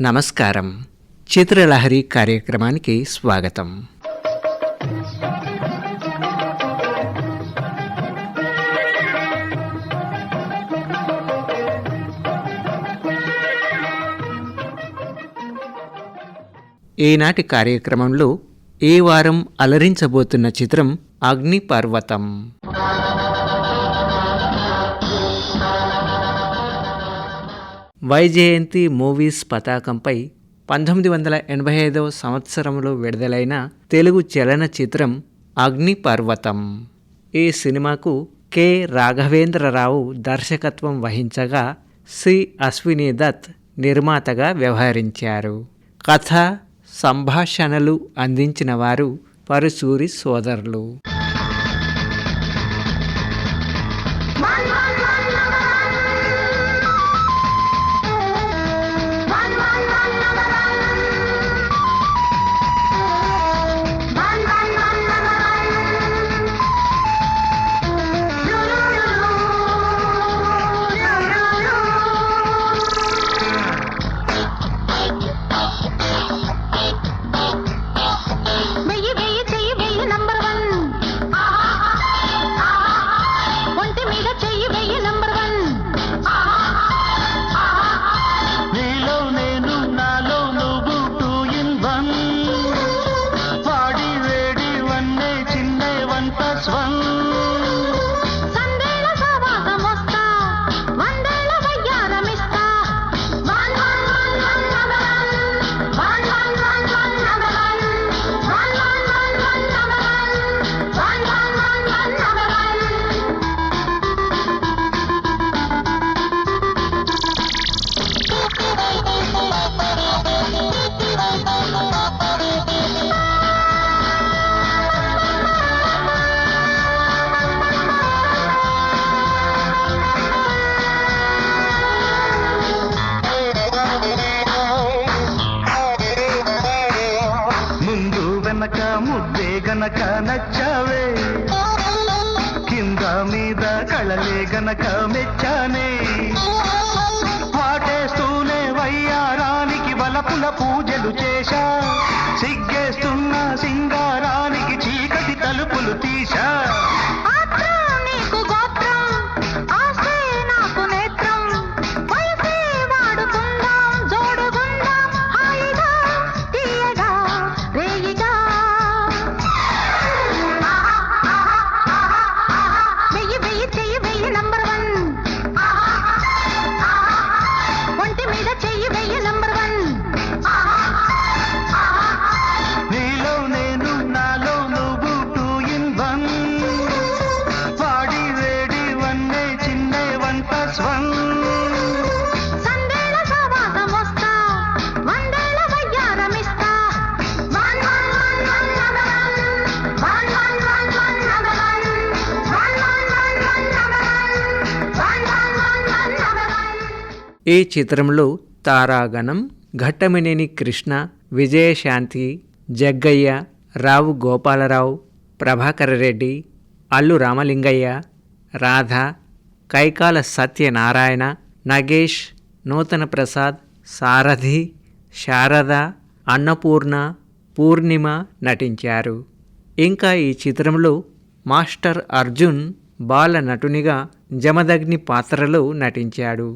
నమస్కారం. చిత్రలహరి కార్యక్రమానికి స్వాగతం. ఈనాటి కార్యక్రమంలో ఈ వారం అలరించబోతున్న చిత్రం అగ్నిపర్వతం. వైజయంతి మూవీస్ పతాకంపై పంతొమ్మిది వందల ఎనభై ఐదవ సంవత్సరంలో విడుదలైన తెలుగు చలనచిత్రం అగ్నిపర్వతం. ఈ సినిమాకు కె. రాఘవేంద్రరావు దర్శకత్వం వహించగా సి. అశ్విని దత్ నిర్మాతగా వ్యవహరించారు. కథ సంభాషణలు అందించిన వారు పరుసూరి సోదరులు. சுதீஷா ఈ చిత్రంలో తారాగణం ఘట్టమినేని కృష్ణ విజయశాంతి జగ్గయ్య రావు గోపాలరావు ప్రభాకర రెడ్డి అల్లు రామలింగయ్య రాధ కైకాల సత్యనారాయణ నగేష్ నూతన ప్రసాద్ సారథి శారద అన్నపూర్ణ పూర్ణిమ నటించారు. ఇంకా ఈ చిత్రంలో మాస్టర్ అర్జున్ బాల నటునిగా జమదగ్ని పాత్రలో నటించాడు.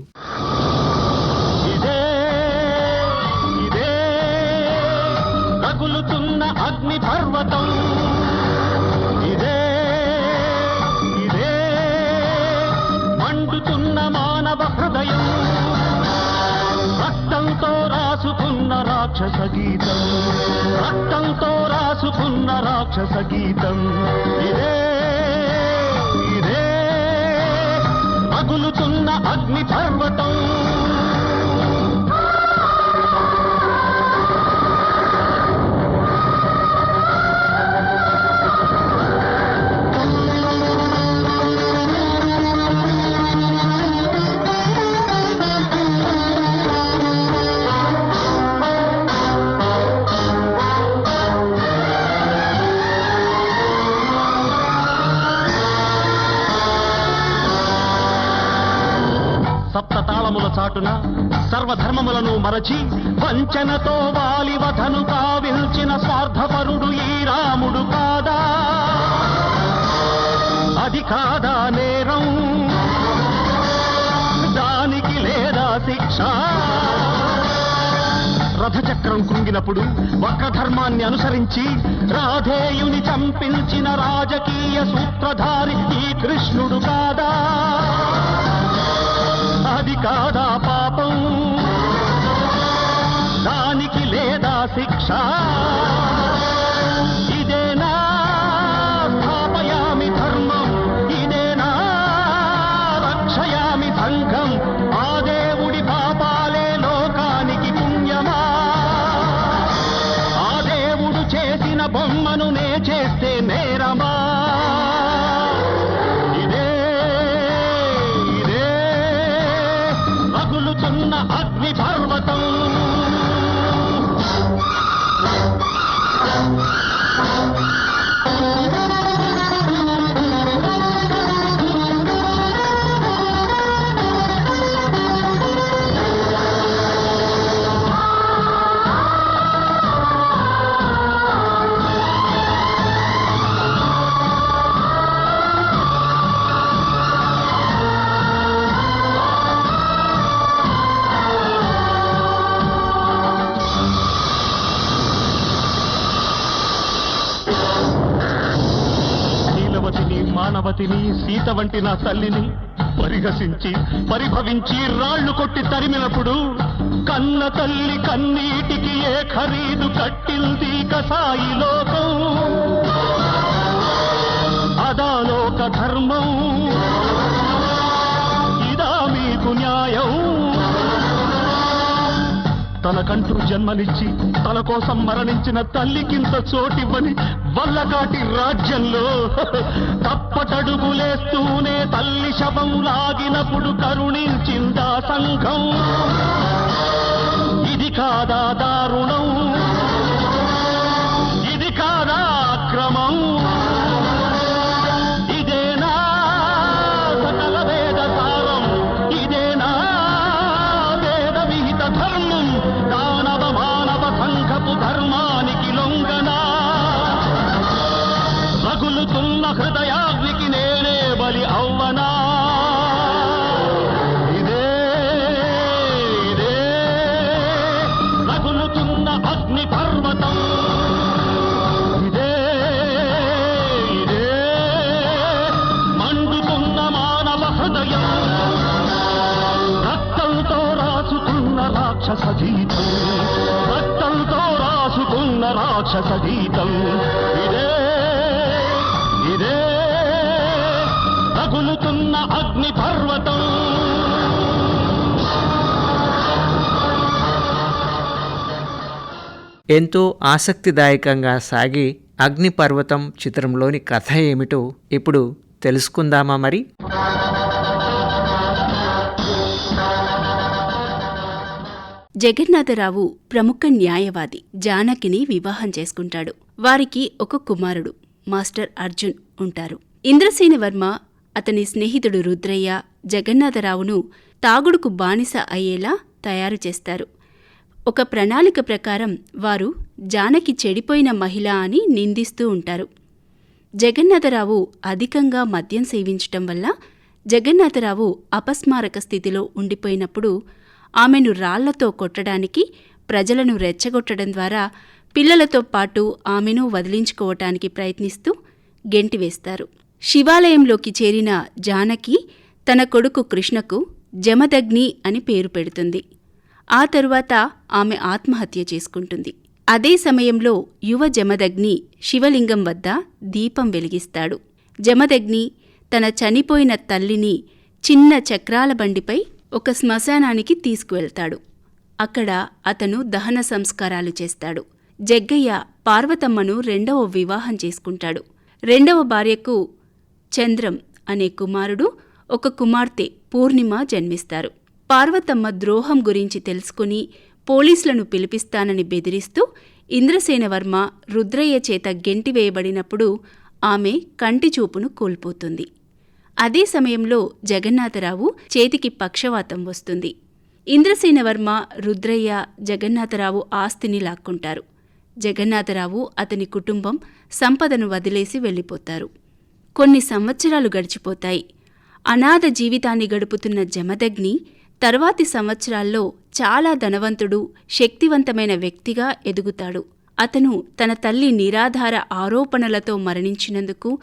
రాక్షస గీతం రక్తంతో రాసుకున్న రాక్షస గీతం ఇదే ఇదే. పగులుతున్న అగ్ని పర్వతం వంచనతో వాలివధను కావిల్చిన స్వార్థపరుడు ఈ రాముడు కాదా? అది కాదా నేరం? దానికి లేదా శిక్ష? రథచక్రం కృంగినప్పుడు వక్రధర్మాన్ని అనుసరించి రాధేయుని చంపించిన రాజకీయ సూత్రధారి ఈ కృష్ణుడు కాదా? వంటి నా తల్లిని పరిహసించి పరిభవించి రాళ్ళు కొట్టి తరిమినప్పుడు కన్న తల్లి కన్నీటికి ఏ ఖరీదు కట్టింది కసాయి లోకం? అదాలోక ధర్మం. ఇదా మీకు న్యాయం. తనకంటూ జన్మనిచ్చి తన కోసం మరణించిన తల్లికింత చోటివ్వని వల్లకాటి రాజ్యంలో తప్ప తప్పటడుగులేస్తూనే తల్లి శవం లాగినప్పుడు కరుణించిందా సంఘం? ఇది కాదా రాసుకున్న రాక్షస ఇదే ఇదే తగులుతున్న అగ్ని పర్వతం ఎంతో ఆసక్తిదాయకంగా సాగి అగ్నిపర్వతం చిత్రంలోని కథ ఏమిటో ఇప్పుడు తెలుసుకుందామా మరి? జగన్నాథరావు ప్రముఖ న్యాయవాది జానకిని వివాహం చేసుకుంటాడు. వారికి ఒక కుమారుడు మాస్టర్ అర్జున్ ఉంటారు. ఇంద్రసేన వర్మ అతని స్నేహితుడు రుద్రయ్య జగన్నాథరావును తాగుడుకు బానిస అయ్యేలా తయారు చేస్తారు. ఒక ప్రణాళిక ప్రకారం వారు జానకి చెడిపోయిన మహిళ అని నిందిస్తూ ఉంటారు. జగన్నాథరావు అధికంగా మద్యం సేవించటం వల్ల జగన్నాథరావు అపస్మారక స్థితిలో ఉండిపోయినప్పుడు ఆమెను రాళ్ళతో కొట్టడానికి ప్రజలను రెచ్చగొట్టడం ద్వారా పిల్లలతో పాటు ఆమెను వదిలించుకోవటానికి ప్రయత్నిస్తూ గెంటివేస్తారు శివాలయంలోకి చేరిన జానకి తన కొడుకు కృష్ణకు జమదగ్ని అని పేరు పెడుతుంది. ఆ తరువాత ఆమె ఆత్మహత్య చేసుకుంటుంది. అదే సమయంలో యువ జమదగ్ని శివలింగం వద్ద దీపం వెలిగిస్తాడు. జమదగ్ని తన చనిపోయిన తల్లిని చిన్న చక్రాల బండిపై ఒక శ్మశానానికి తీసుకువెళ్తాడు. అక్కడ అతను దహన సంస్కారాలు చేస్తాడు. జగ్గయ్య పార్వతమ్మను రెండవ వివాహం చేసుకుంటాడు. రెండవ భార్యకు చంద్రం అనే కుమారుడు ఒక కుమార్తె పూర్ణిమ జన్మిస్తారు. పార్వతమ్మ ద్రోహం గురించి తెలుసుకుని పోలీసులను పిలిపిస్తానని బెదిరిస్తూ ఇంద్రసేనవర్మ రుద్రయ్య చేత గెంటివేయబడినప్పుడు ఆమె కంటి చూపును కోల్పోతుంది. అదే సమయంలో జగన్నాథరావు చేతికి పక్షవాతం వస్తుంది. ఇంద్రసేనవర్మ రుద్రయ్య జగన్నాథరావు ఆస్తిని లాక్కుంటారు. జగన్నాథరావు అతని కుటుంబం సంపదను వదిలేసి వెళ్ళిపోతారు. కొన్ని సంవత్సరాలు గడిచిపోతాయి. అనాథ జీవితాన్ని గడుపుతున్న జమదగ్ని తర్వాతి సంవత్సరాల్లో చాలా ధనవంతుడు శక్తివంతమైన వ్యక్తిగా ఎదుగుతాడు. అతను తన తల్లి నిరాధార ఆరోపణలతో మరణించినందుకు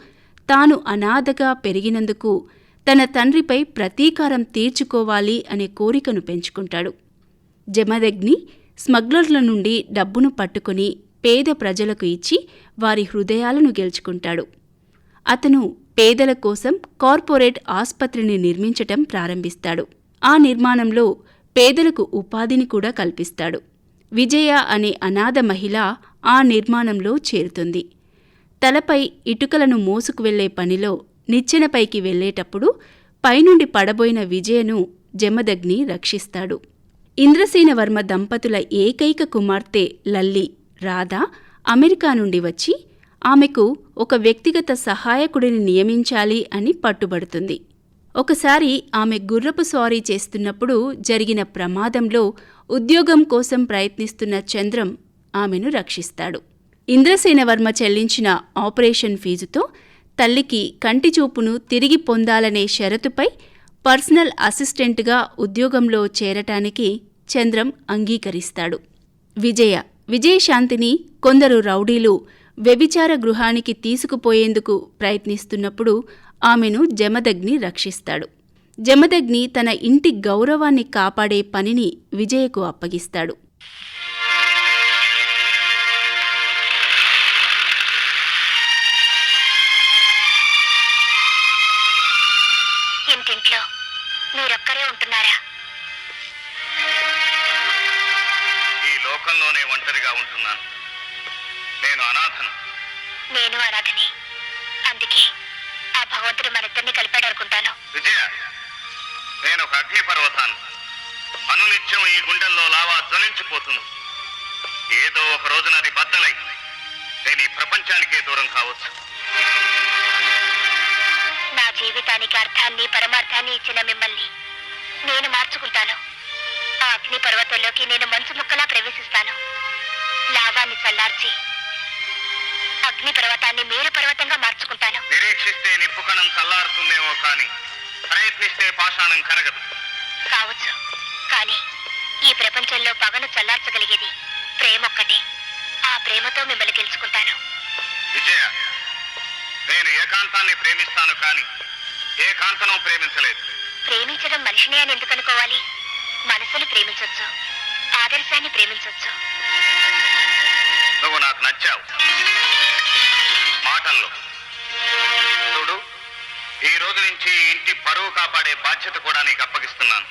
తాను అనాథగా పెరిగినందుకు తన తండ్రిపై ప్రతీకారం తీర్చుకోవాలి అనే కోరికను పెంచుకుంటాడు. జమదగ్ని స్మగ్లర్ల నుండి డబ్బును పట్టుకుని పేద ప్రజలకు ఇచ్చి వారి హృదయాలను గెలుచుకుంటాడు. అతను పేదల కోసం కార్పొరేట్ ఆసుపత్రిని నిర్మించటం ప్రారంభిస్తాడు. ఆ నిర్మాణంలో పేదలకు ఉపాధిని కూడా కల్పిస్తాడు. విజయ అనే అనాథ మహిళ ఆ నిర్మాణంలో చేరుతుంది. తలపై ఇటుకలను మోసుకు వెళ్ళే పనిలో నిచ్చెనపైకి వెళ్ళేటప్పుడు పైనుండి పడబోయిన విజయను జమదగ్ని రక్షిస్తాడు. ఇంద్రసేనవర్మ దంపతుల ఏకైక కుమార్తె లల్లి రాధ అమెరికా నుండి వచ్చి ఆమెకు ఒక వ్యక్తిగత సహాయకుడిని నియమించాలి అని పట్టుబడుతుంది. ఒకసారి ఆమె గుర్రపు స్వారీ చేస్తున్నప్పుడు జరిగిన ప్రమాదంలో ఉద్యోగం కోసం ప్రయత్నిస్తున్న చంద్రం ఆమెను రక్షిస్తాడు. ఇంద్రసేనవర్మ చెల్లించిన ఆపరేషన్ ఫీజుతో తల్లికి కంటి చూపును తిరిగి పొందాలనే షరతుపై పర్సనల్ అసిస్టెంట్గా ఉద్యోగంలో చేరటానికి చంద్రం అంగీకరిస్తాడు. విజయ విజయశాంతిని కొందరు రౌడీలు వ్యభిచార గృహానికి తీసుకుపోయేందుకు ప్రయత్నిస్తున్నప్పుడు ఆమెను జమదగ్ని రక్షిస్తాడు. జమదగ్ని తన ఇంటి గౌరవాన్ని కాపాడే పనిని విజయకు అప్పగిస్తాడు. ఇంట్లో మీరొక్కరే ఉంటున్నారా ఈ లోకంలోనే ఒంటరిగా ఉంటున్నాను నేను అనాథను నేను అనాథని అందుకే ఆ భగవంతుడు మనిద్దరిని కలిపాడు అనుకుంటాను విజయ నేను ఒక అగ్ని పర్వతాను అనునిత్యం ఈ గుండెల్లో లావా జ్వలించిపోతుంది ఏదో ఒక రోజున అది బద్దలై నేను ఈ ప్రపంచానికే దూరం కావచ్చు జీవితానికి అర్థాన్ని పరమార్థాన్ని ఇచ్చిన మిమ్మల్ని నేను మార్చుకుంటాను. ఆ అగ్ని పర్వతంలోకి నేను మంచు ముక్కలా ప్రవేశిస్తాను. లావాన్ని చల్లార్చి అగ్ని పర్వతాన్ని మేరు పర్వతంగా మార్చుకుంటాను. నిరీక్షిస్తే నిప్పుకణం చల్లారుతుందేమో కానీ ప్రయత్నిస్తే పాషాణం కరగదు. కావచ్చు. కానీ ఈ ప్రపంచంలో పగను చల్లార్చగలిగేది ప్రేమ ఒక్కటే ఆ ప్రేమతో మిమ్మల్ని గెలుచుకుంటాను. విజయ నేను ఏకాంతాన్ని ప్రేమిస్తాను కానీ ఏకాంతను ప్రేమించలేదు. ప్రేమించడం మనిషిని అని ఎందుకు అనుకోవాలి? మనసుని ప్రేమించొచ్చు ఆదర్శాన్ని ప్రేమించొచ్చు. నువ్వు నాకు నచ్చావు. మాటల్లో చూడు ఈ రోజు నుంచి ఇంటి పరువు కాపాడే బాధ్యత కూడా నీకు అప్పగిస్తున్నాను.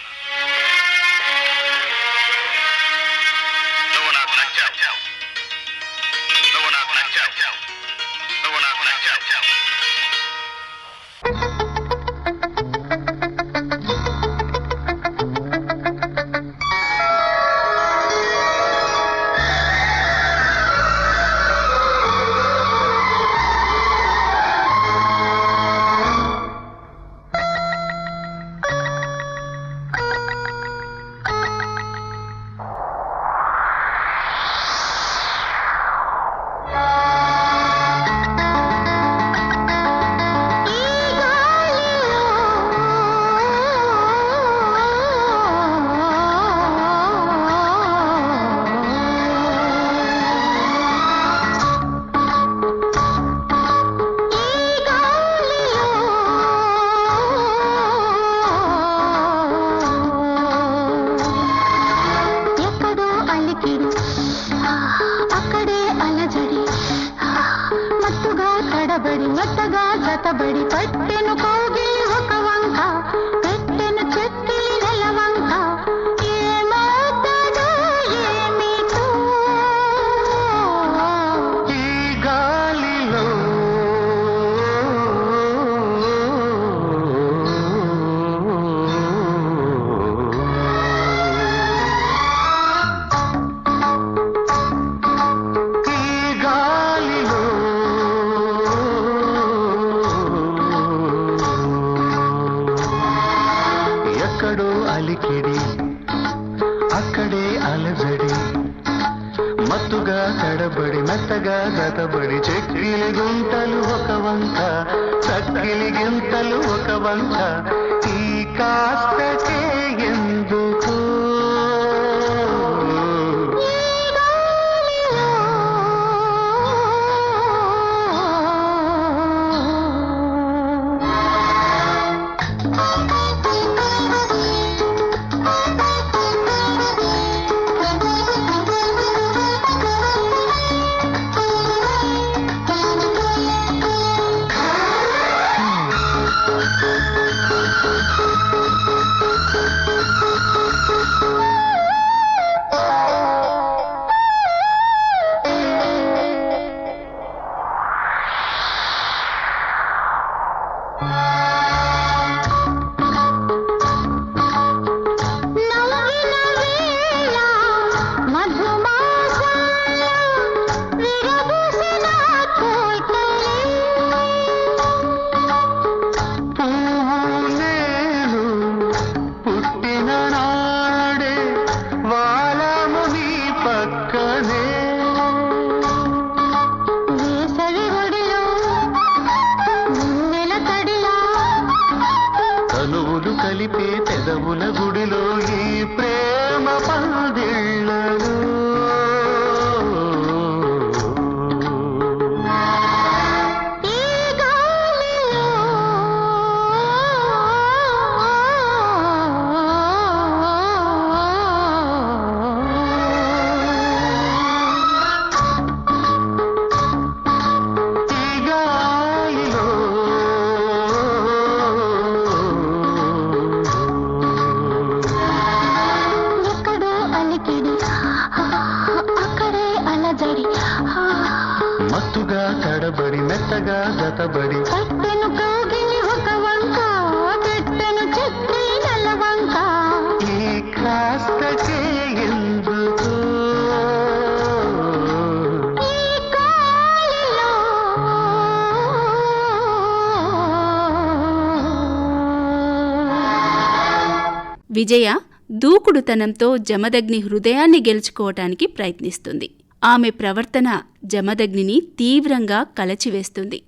విజయ దూకుడుతనంతో జమదగ్ని హృదయాన్ని గెలుచుకోవటానికి ప్రయత్నిస్తుంది. ఆమె ప్రవర్తన జమదగ్నిని తీవ్రంగా కలచివేస్తుంది.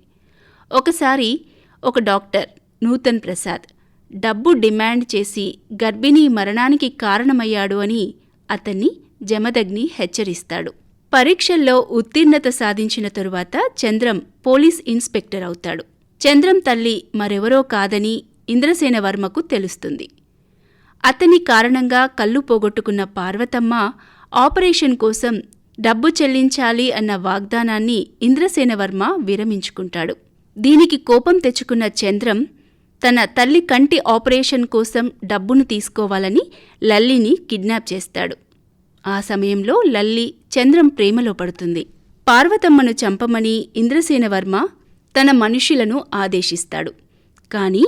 ఒకసారి ఒక డాక్టర్ నూతన్ ప్రసాద్ డబ్బు డిమాండ్ చేసి గర్భిణీ మరణానికి కారణమయ్యాడు అని అతన్ని జమదగ్ని హెచ్చరిస్తాడు. పరీక్షల్లో ఉత్తీర్ణత సాధించిన తరువాత చంద్రం పోలీస్ ఇన్స్పెక్టర్ అవుతాడు. చంద్రం తల్లి మరెవరో కాదని ఇంద్రసేన వర్మకు తెలుస్తుంది. అతని కారణంగా కళ్ళు పోగొట్టుకున్న పార్వతమ్మ ఆపరేషన్ కోసం డబ్బు చెల్లించాలి అన్న వాగ్దానాన్ని ఇంద్రసేనవర్మ విరమించుకుంటాడు. దీనికి కోపం తెచ్చుకున్న చంద్రం తన తల్లి కంటి ఆపరేషన్ కోసం డబ్బును తీసుకోవాలని లల్లిని కిడ్నాప్ చేస్తాడు. ఆ సమయంలో లల్లి చంద్రం ప్రేమలో పడుతుంది. పార్వతమ్మను చంపమని ఇంద్రసేనవర్మ తన మనుషులను ఆదేశిస్తాడు. కాని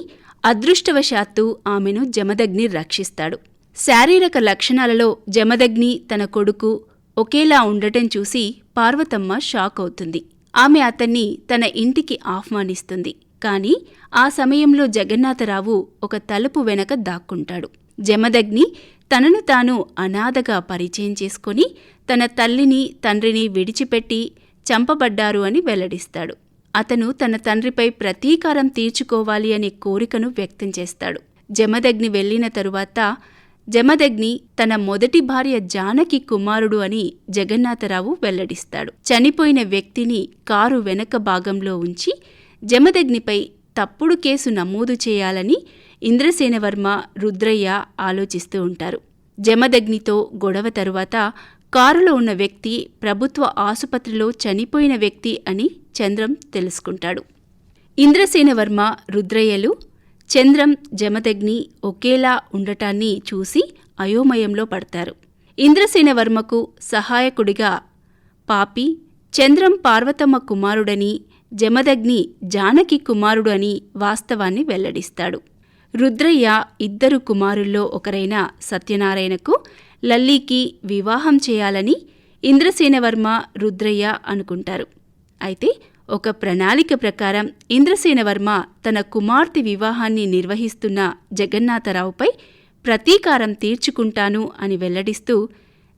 అదృష్టవశాత్తు ఆమెను జమదగ్ని రక్షిస్తాడు. శారీరక లక్షణాలలో జమదగ్ని తన కొడుకు ఒకేలా ఉండటం చూసి పార్వతమ్మ షాక్ అవుతుంది. ఆమె అతన్ని తన ఇంటికి ఆహ్వానిస్తుంది. కాని ఆ సమయంలో జగన్నాథరావు ఒక తలుపు వెనక దాక్కుంటాడు. జమదగ్ని తనను తాను అనాథగా పరిచయం చేసుకొని తన తల్లిని తండ్రిని విడిచిపెట్టి చంపబడ్డారు అని వెల్లడిస్తాడు. అతను తన తండ్రిపై ప్రతీకారం తీర్చుకోవాలి అనే కోరికను వ్యక్తం చేస్తాడు. జమదగ్ని వెళ్ళిన తరువాత జమదగ్ని తన మొదటి భార్య జానకి కుమారుడు అని జగన్నాథరావు వెల్లడిస్తాడు. చనిపోయిన వ్యక్తిని కారు వెనక భాగంలో ఉంచి జమదగ్నిపై తప్పుడు కేసు నమోదు చేయాలని ఇంద్రసేనవర్మ రుద్రయ్య ఆలోచిస్తూ ఉంటారు. జమదగ్నితో గొడవ తరువాత కారులో ఉన్న వ్యక్తి ప్రభుత్వ ఆసుపత్రిలో చనిపోయిన వ్యక్తి అని చంద్రం తెలుసుకుంటాడు. ఇంద్రసేనవర్మ రుద్రయ్యలు చంద్రం జమదగ్ని ఒకేలా ఉండటాన్ని చూసి అయోమయంలో పడతారు. ఇంద్రసేనవర్మకు సహాయకుడిగా పాపి చంద్రం పార్వతమ్మ కుమారుడని జమదగ్ని జానకి కుమారుడు అని వాస్తవాన్ని వెల్లడిస్తాడు. రుద్రయ్య ఇద్దరు కుమారుల్లో ఒకరైన సత్యనారాయణకు లల్లీకి వివాహం చేయాలని ఇంద్రసేనవర్మ రుద్రయ్య అనుకుంటారు. అయితే ఒక ప్రణాళిక ప్రకారం ఇంద్రసేనవర్మ తన కుమార్తె వివాహాన్ని నిర్వహిస్తున్న జగన్నాథరావుపై ప్రతీకారం తీర్చుకుంటాను అని వెల్లడిస్తూ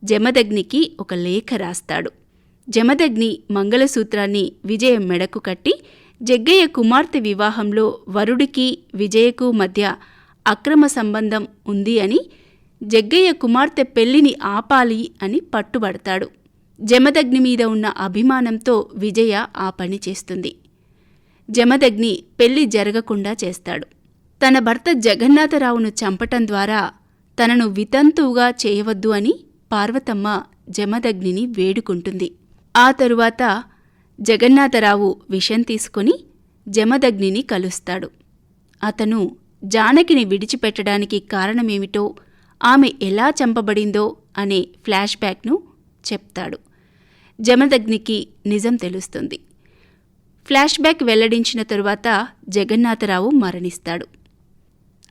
జమదగ్నికి ఒక లేఖ రాస్తాడు. జమదగ్ని మంగళసూత్రాన్ని విజయ మెడకు కట్టి జగ్గయ్య కుమార్తె వివాహంలో వరుడికి విజయకు మధ్య అక్రమ సంబంధం ఉంది అని జగ్గయ్య కుమార్తె పెళ్ళిని ఆపాలి అని పట్టుబడతాడు. జమదగ్ని మీద ఉన్న అభిమానంతో విజయ ఆ పని చేస్తుంది. జమదగ్ని పెళ్ళి జరగకుండా చేస్తాడు. తన భర్త జగన్నాథరావును చంపటం ద్వారా తనను వితంతువుగా చేయవద్దు అని పార్వతమ్మ జమదగ్నిని వేడుకుంటుంది. ఆ తరువాత జగన్నాథరావు విషం తీసుకుని జమదగ్నిని కలుస్తాడు. అతను జానకిని విడిచిపెట్టడానికి కారణమేమిటో ఆమె ఎలా చంపబడిందో అనే ఫ్లాష్ బ్యాక్ను చెప్తాడు. జమదగ్నికి నిజం తెలుస్తుంది. ఫ్లాష్ బ్యాక్ వెల్లడించిన తరువాత జగన్నాథరావు మరణిస్తాడు.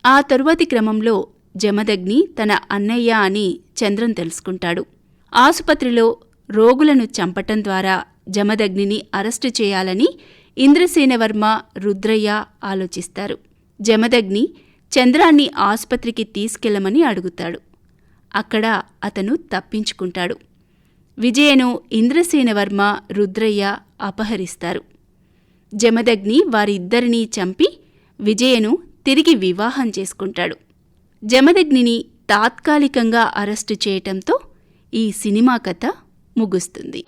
ఆ తరువాతి క్రమంలో జమదగ్ని తన అన్నయ్య అని చంద్రం తెలుసుకుంటాడు. ఆసుపత్రిలో రోగులను చంపటం ద్వారా జమదగ్నిని అరెస్టు చేయాలని ఇంద్రసేనవర్మ రుద్రయ్య ఆలోచిస్తారు. జమదగ్ని చంద్రాన్ని ఆసుపత్రికి తీసుకెళ్ళమని అడుగుతాడు. అక్కడ అతను తప్పించుకుంటాడు. విజయను ఇంద్రసేనవర్మ రుద్రయ్య అపహరిస్తారు. జమదగ్ని వారిద్దరినీ చంపి విజయను తిరిగి వివాహం చేసుకుంటాడు. జమదగ్నిని తాత్కాలికంగా అరెస్టు చేయటంతో ఈ సినిమా కథ ముగుస్తుంది.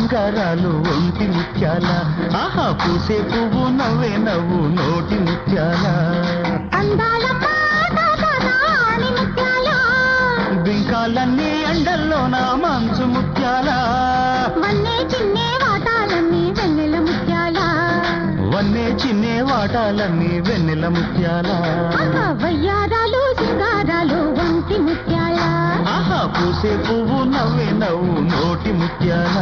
సింగారాలు ఒంటి ముత్యాల. ఆహా పూసే పువ్వు నవ్వే నవ్వు నోటి ముత్యాల. బింకాలన్నీ ఎండల్లో నా మంచు ముత్యాల. వన్నే చిన్నే వాటాలన్నీ వెన్నెల ముత్యాల. వన్నే చిన్నే వాటాలన్నీ వెన్నెల ముత్యాల. ఆహా వయ్యారాలు సింగారాలు వంటి ముత్యాల? ఆహా పూసే పువ్వు నవ్వే నవ్వు నోటి ముత్యాల?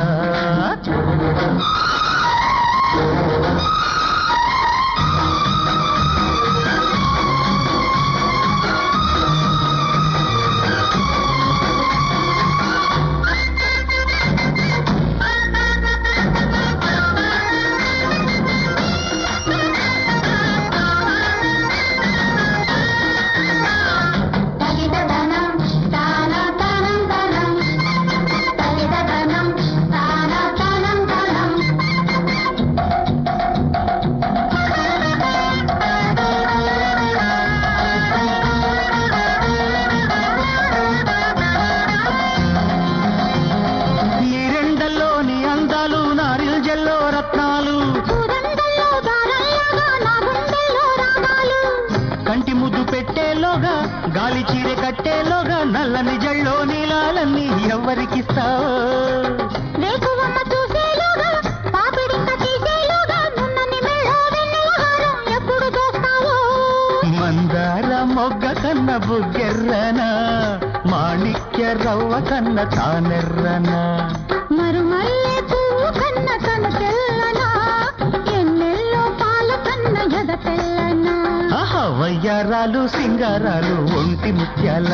వయ్యారాలు సింగారాలు ఒంటి ముత్యాల.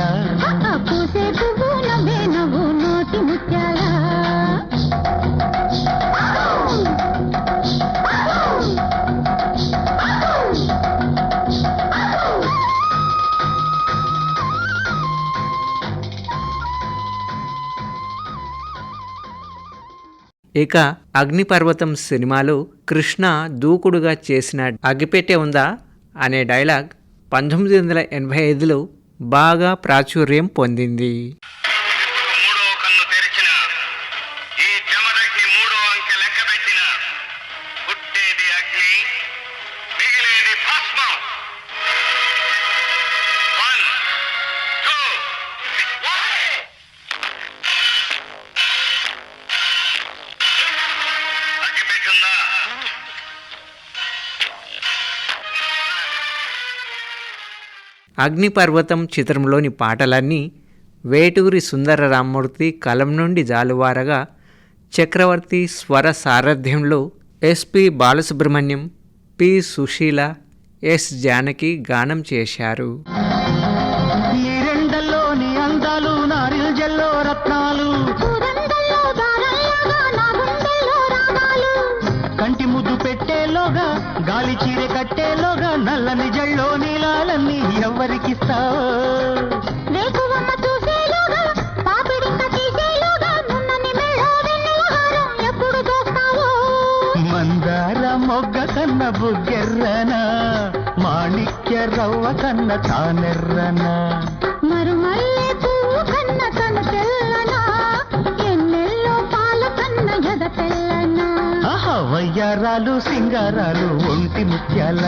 ఇక అగ్నిపర్వతం సినిమాలో కృష్ణ దూకుడుగా చేసిన అగ్గిపెట్టే ఉందా? అనే డైలాగ్ పంతొమ్మిది వందల ఎనభై ఐదులో బాగా ప్రాచుర్యం పొందింది. అగ్నిపర్వతం చిత్రంలోని పాటలన్నీ వేటూరి సుందర రామ్మూర్తి కలం నుండి జాలువారగా చక్రవర్తి స్వర సారథ్యంలో SP Balasubrahmanyam P Susheela S Janaki గానం చేశారు. కంటి ముద్దు పెట్టేలోగా గాలి చీర కట్టేలోగా నల్లని దోస్తావో మందార మొగ్గ కన్న బుగ్గెర్రనా? మాణిక్య రవ్వ కన్న తానెర్రనా? మరుమల్లె పువ్వు కన్న కను తెల్లనా? ఎన్నెల్లో పాల కన్న ఎద తెల్లనా? ఆహా వయ్యారాలు సింగారాలు ఒంటి ముత్యాల?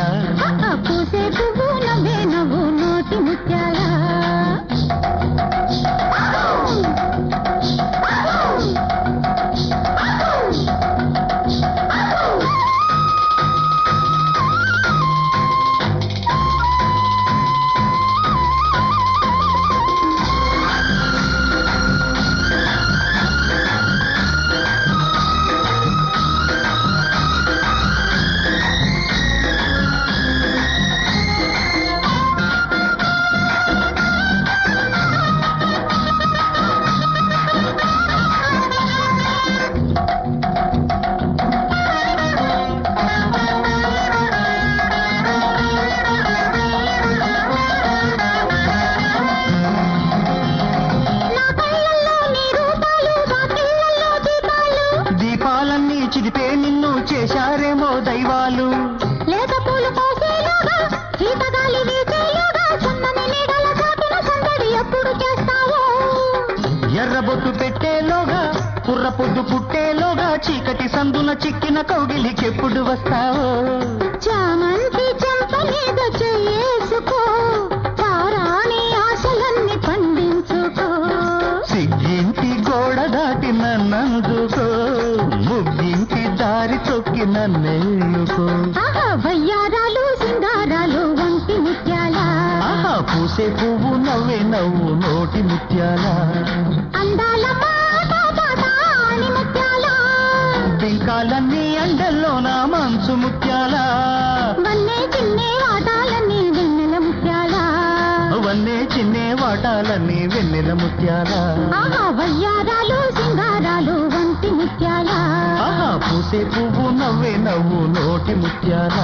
వస్తావో? చామంతి చెంప మీద చేసుకో తారాని ఆశలన్నీ పండించుకో. సిగ్గింటి గోడ దాటి నన్నందుకో. ముగ్గింటి దారి తొక్కి నన్నెళ్ళుకో వయ్యారాలు సింగారాలు వంటి ముత్యాల. పూసే పువ్వు నవ్వే నవ్వు నోటి ముత్యాల. ముత్యాల ఆహా వయ్యారాలు సింగారాలు వంటి ముత్యాల ఆహా పూసే పువ్వు నవ్వే నవ్వు నోటి ముత్యాల.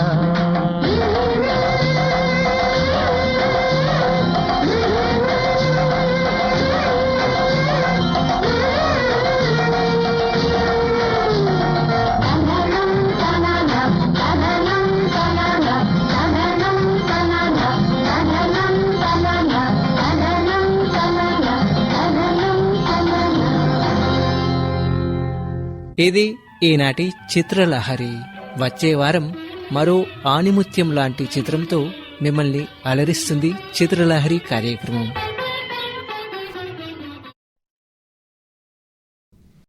ఇది ఈనాటి చిత్రలహరి. వచ్చే వారం మరో ఆణిముత్యం లాంటి చిత్రంతో మిమ్మల్ని అలరిస్తుంది చిత్రలహరి కార్యక్రమం.